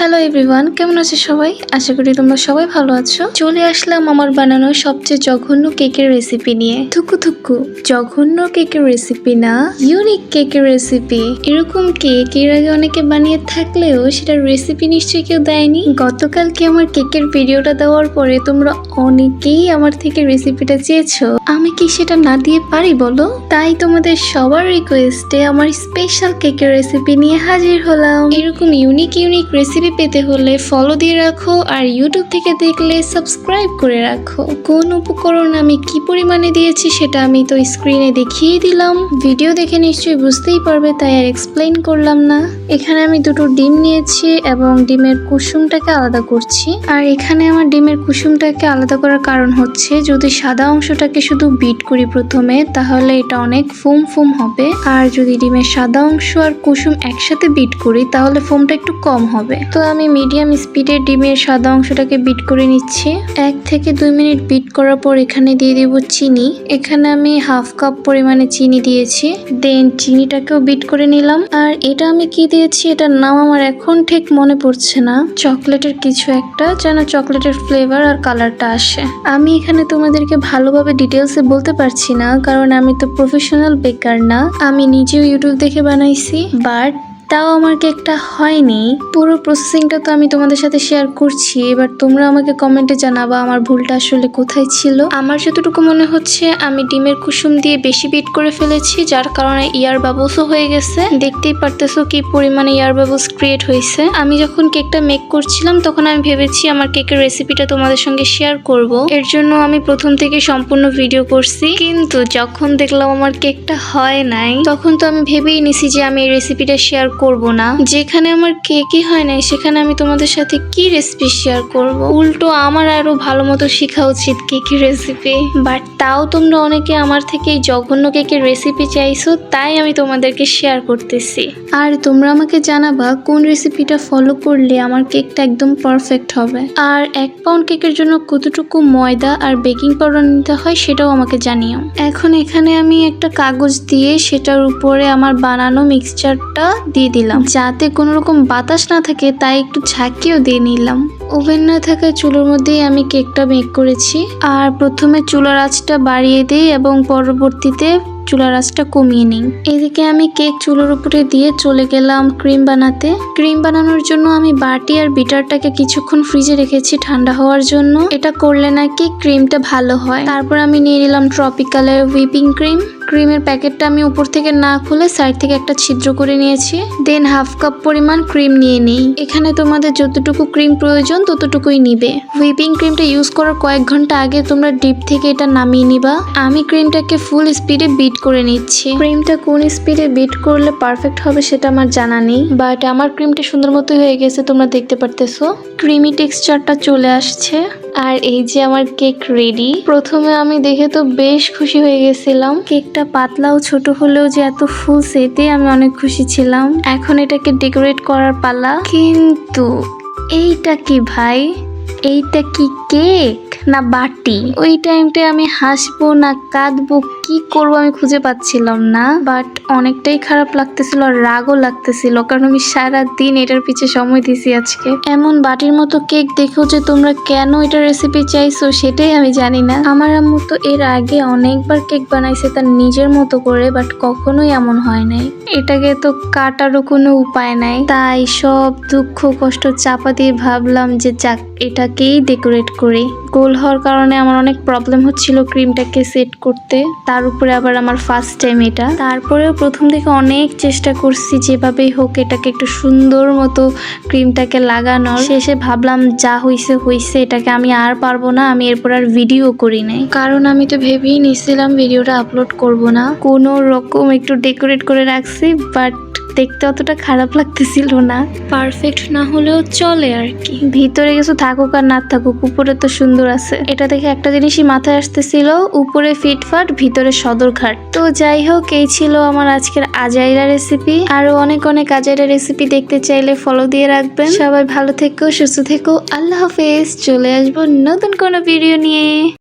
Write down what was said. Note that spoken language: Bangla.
হ্যালো এভরিওয়ান কেমন আছে সবাই? আশা করি তোমরা সবাই ভালো আছো। চলে আসলাম আমার বানানো সবচেয়ে জঘন্য কেকের রেসিপি নিয়ে। থুকু থুকু, জঘন্য কেকের রেসিপি না ইউনিক কেকের রেসিপি এরকম কেক এর আগে অনেকে বানিয়ে থাকলেও সেটা রেসিপি নিশ্চয়ই কেউ দেয়নি। গতকালকে আমার কেকের ভিডিওটা দেওয়ার পরে তোমরা অনেকেই আমার থেকে রেসিপিটা চেয়েছো। আমি কি সেটা না দিয়ে পারি বলো? তাই তোমাদের সবার রিকোয়েস্টে আমার স্পেশাল কেকের রেসিপি নিয়ে হাজির হলাম। এরকম ইউনিক ইউনিক রেসিপি পেতে হলে ফলো দিয়ে রাখো আর ইউটিউব থেকে দেখলে সাবস্ক্রাইব করে রাখো। কোন উপকরণ আমি কি পরিমাণে দিয়েছি সেটা আমি তো স্ক্রিনে দেখিয়ে দিলাম। ভিডিও দেখে নিশ্চয়ই বুঝতেই পারবে, তাই আর এক্সপ্লেন করলাম না। এখানে আমি দুটো ডিম নিয়েছি এবং ডিমের কুসুমটাকে আলাদা করছি। আর এখানে আমার ডিমের কুসুমটাকে আলাদা করার কারণ হচ্ছে, যদি সাদা অংশটাকে শুধু বিট করি প্রথমে, তাহলে এটা অনেক ফোম ফোম হবে। আর যদি ডিমের সাদা অংশ আর কুসুম একসাথে বিট করি, তাহলে ফোমটা একটু কম হবে। তো আমি মিডিয়াম স্পিডে ডিমের সাদা অংশটাকে বিট করে নিচ্ছি। এক থেকে দুই মিনিট বিট করার পর এখানে দিয়ে দেব চিনি। এখানে আমি হাফ কাপ পরিমাণে চিনি দিয়েছি। দেন চিনিটাকেও বিট করে নিলাম। আর এটা আমি কি দিয়েছি? এটার নাম আমার এখন ঠিক মনে পড়ছে না। চকলেটের কিছু একটা যেন চকলেটের ফ্লেভার আর কালারটা আসে। আমি এখানে তোমাদেরকে ভালোভাবে ডিটেলসে বলতে পারছি না, কারণ আমি তো প্রফেশনাল বেকার না। আমি নিজেও ইউটিউব দেখে বানাইছি বাট তাও আমার কেকটা হয়নি। পুরো প্রসেসিংটা তো আমি তোমাদের সাথে শেয়ার করছি, এবার তোমরা আমাকে কমেন্টে জানাবা আমার ভুলটা আসলে কোথায় ছিল। আমার যতটুকু মনে হচ্ছে, আমি ডিমের কুসুম দিয়ে বেশি বিট করে ফেলেছি, যার কারণে ইয়ার বাবলসও হয়ে গেছে। দেখতেই পারতেছো কি পরিমাণে ইয়ার বাবলস ক্রিয়েট হয়েছে। আমি যখন কেকটা মেক করছিলাম, তখন আমি ভেবেছি আমার কেকের রেসিপিটা তোমাদের সঙ্গে শেয়ার করব। এর জন্য আমি প্রথম থেকে সম্পূর্ণ ভিডিও করছি। কিন্তু যখন দেখলাম আমার কেকটা হয় নাই, তখন তো আমি ভেবেই নিছি যে আমি এই রেসিপিটা শেয়ার করব না। যেখানে আমার কেকই হয় নাই সেখানে আমি তোমাদের সাথে কি রেসিপি শেয়ার করব? উল্টো আমার আরও ভালো মতো শেখা উচিত কেকের রেসিপি বাট তাও তোমরা অনেকে আমার থেকে জঘন্য কেকের রেসিপি চাইছো তাই আমি তোমাদেরকে শেয়ার করতেছি। আর তোমরা আমাকে জানাবা কোন রেসিপিটা ফলো করলে আমার কেকটা একদম পারফেক্ট হবে। আর এক পাউন্ড কেকের জন্য কতটুকু ময়দা আর বেকিং পাউডার নিতে হয় সেটাও আমাকে জানিও। এখন এখানে আমি একটা কাগজ দিয়ে সেটার উপরে আমার বানানো মিক্সচারটা দিয়ে দিলাম। যাতে কোনো রকম বাতাস না থাকে, তাই একটু ঝাঁকিও দিয়ে নিলাম। ওভেন না থাকায় চুলোর মধ্যেই আমি কেকটা মেক করেছি। আর প্রথমে চুলার আঁচটা বাড়িয়ে দিই এবং পরবর্তীতে চুলার আঁচটা কমিয়ে নিই। এদিকে আমি কেক চুলোর উপরে দিয়ে চলে গেলাম ক্রিম বানাতে। ক্রিম বানানোর জন্য আমি বাটি আর বিটারটাকে কিছুক্ষণ ফ্রিজে রেখেছি ঠান্ডা হওয়ার জন্য। এটা করলে নাকি ক্রিমটা ভালো হয়। তারপর আমি নিয়ে নিলাম ট্রপিক্যালের হুইপিং ক্রিম। ক্রিমের প্যাকেটটা আমি উপর থেকে না খুলে সাইড থেকে একটা ছিদ্র করে নিয়েছি। দেন হাফ কাপ পরিমাণ ক্রিম নিয়ে নিই। এখানে তোমাদের যতটুকু ক্রিম প্রয়োজন ততটুকুই নিবে। হুইপিং ক্রিমটা ইউজ করার কয়েক ঘণ্টা আগে তোমরা ডিপ থেকে এটা নামিয়ে নিবা। আমি ক্রিমটাকে ফুল স্পিডে বিট করে নিচ্ছি। ক্রিমটা কোন স্পিডে বিট করলে পারফেক্ট হবে সেটা আমার জানা নেই। বাট আমার ক্রিমটা সুন্দর মতো হয়ে গেছে, তোমরা দেখতে পারতেছো। ক্রিমি টেক্সচারটা চলে আসছে। আর এই যে আমার কেক রেডি প্রথমে আমি দেখে তো বেশ খুশি হয়ে গেছিলাম। কেকটা পাতলাও ছোট হলেও যে এত ফুল সেতে আমি অনেক খুশি ছিলাম। এখন এটাকে ডেকোরেট করার পালা। কিন্তু এইটা কি ভাই? এইটা কি কেক না বাটি? ওই টাইমটা আমি হাসবো না কাঁদবো কি করব আমি খুঁজে পাচ্ছিলাম না বাট অনেকটাই খারাপ লাগতেছিল আর রাগও লাগতেছিল, কারণ আমি সারা দিন এটার পিছে সময় দিছি আজকে। এমন বাটির মতো কেক দেখেও যে তোমরা কেন এটা রেসিপি চাইছো সেটাই আমি জানি না। আমার আম্মু তো এর আগে অনেকবার কেক বানাইছে তার নিজের মতো করে বাট কখনোই এমন হয় নাই। এটাকে তো কাটারও কোনো উপায় নাই। তাই সব দুঃখ কষ্ট চাপা দিয়ে ভাবলাম যে যাক, এটাকেই ডেকোরেট করি। গোল হওয়ার কারণে আমার অনেক প্রবলেম হচ্ছিল ক্রিমটাকে সেট করতে। তার উপরে আবার আমার ফার্স্ট টাইম এটা। তারপরেও প্রথম থেকে অনেক চেষ্টা করছি যেভাবেই হোক এটাকে একটু সুন্দর মতো ক্রিমটাকে লাগানোর। শেষে ভাবলাম, যা হইছে হইছে, এটাকে আমি আর পারব না, আমি এরপর আর ভিডিও করি নাই। কারণ আমি তো ভেবেই নিছিলাম ভিডিওটা আপলোড করব না। কোনো রকম একটু ডেকোরেট করে রাখছি বাট দেখতে অতটা খারাপ লাগতেছিল না। পারফেক্ট না হলেও চলে আর কি। ভিতরে কিছু থাকুক আর না থাকুক, উপরে তো সুন্দর আছে। এটা দেখে একটা জিনিসই মাথায় আসতেছিল, উপরে ফিটফাট, ভিতরে সদরঘাট। তো যাই হোক, এই ছিল আমার আজকের আজাইরা রেসিপি আরও অনেক অনেক আজাইরা রেসিপি দেখতে চাইলে ফলো দিয়ে রাখবেন। সবাই ভালো থেকো, সুস্থ থেকো, আল্লাহ হাফেজ। চলে আসব নতুন কোনো ভিডিও নিয়ে।